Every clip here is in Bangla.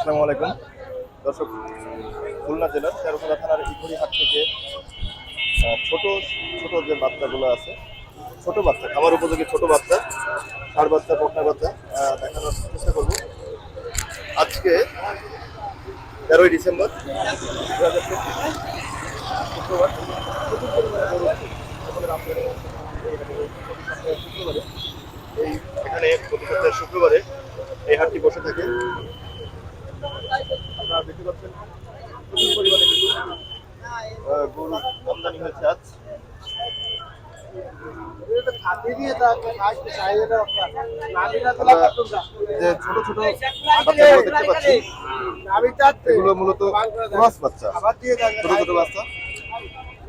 আসসালামু আলাইকুম। দর্শক, খুলনা জেলার তেরোখোলা থানার হাট থেকে ছোট ছোট যে বাচ্চাগুলো আছে, ছোট বাচ্চা খাবার উপযোগী ছোট বাচ্চা, ষাট বাচ্চা বকনা বাচ্চা দেখানোর চেষ্টা করব। আজকে তেরোই ডিসেম্বর দু হাজার এই এখানে প্রতি সপ্তাহের শুক্রবারে এই হাটটি বসে থাকে আপনারা দেখতে পাচ্ছেন প্রচুর পরিমাণে কিন্তু আহ, গরু আমদানি হয়েছে আজ? যে ছোট ছোট বাচ্চাগুলো দেখতে পাচ্ছি এগুলো মূলত ক্রস বাচ্চা ছোট ছোট বাচ্চা।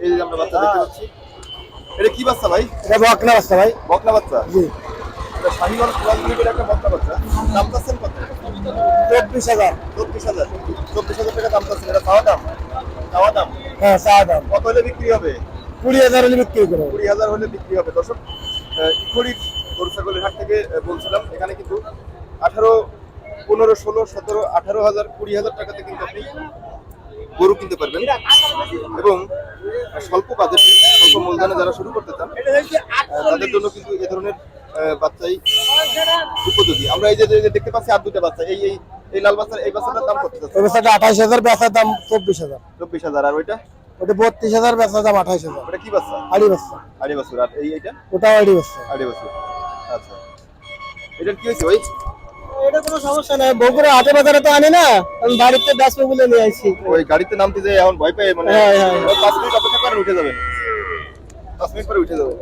এই যে আমরা বাচ্চা দেখতে পাচ্ছি। এটা কি বাচ্চা ভাই? বকনা বাচ্চা ভাই। বকনা বাচ্চা? জি। এটা শাহিওয়াল ক্রস ব্রিডের একটা বকনা বাচ্চা? দাম চাচ্ছেন কত? চব্বিশ হাজার। চব্বিশ হাজার। চব্বিশ হাজার টাকা দাম চাচ্ছেন এটা খাওয়া দাম? খাওয়া দাম? হ্যাঁ চা দাম। কত হলে বিক্রি হবে? কুড়ি হাজার হলে বিক্রি করব। কুড়ি হাজার হলে বিক্রি হবে। দর্শক ইখড়ির গরু ছাগলের হাট থেকে বলছিলাম এখানে কিন্তু আঠারো পনেরো ষোলো সতেরো আঠারো হাজার কুড়ি হাজার টাকাতে কিন্তু আপনি গরু কিনতে পারবেন। এবং স্বল্প বাজেটে স্বল্প মূলধনে যারা শুরু করতে চান তাদের জন্য কিন্তু এ ধরনের বাচ্চাই উপযোগী। আমরা এই যে দেখতে পাচ্ছি আর দুটা বাচ্চা। এই এই এই লাল বাচ্চার এই বাচ্চাটার দাম কত ওই বাচ্চাটা আঠাইশ হাজার বেচার দাম চব্বিশ হাজার। চব্বিশ হাজার। আর ওইটা? ওটা বত্রিশ হাজার বেচার দাম আঠাইশ হাজার। ওটা কি বাচ্চা? আড়ি বাচ্চা। আড়াই বছর। আর এই এইটা? ওটাও আড়ি বাচ্চা। বছর। আচ্ছা। এটার কি হয়েছে ভাই? এটা কোনো সমস্যা নাই। বগুড়া হাটে বাজারে তো আনি না। আমি বাড়িতে ব্যস্ত বলে নিয়ে আসি। ওই গাড়িতে নামতে যে এখন ভয় পেয়ে মানে হ্যাঁ, হ্যাঁ, হ্যাঁ। পাঁচ মিনিট অপেক্ষা করেন উঠে যাবেন। পাঁচ মিনিট পরে উঠে যাবে।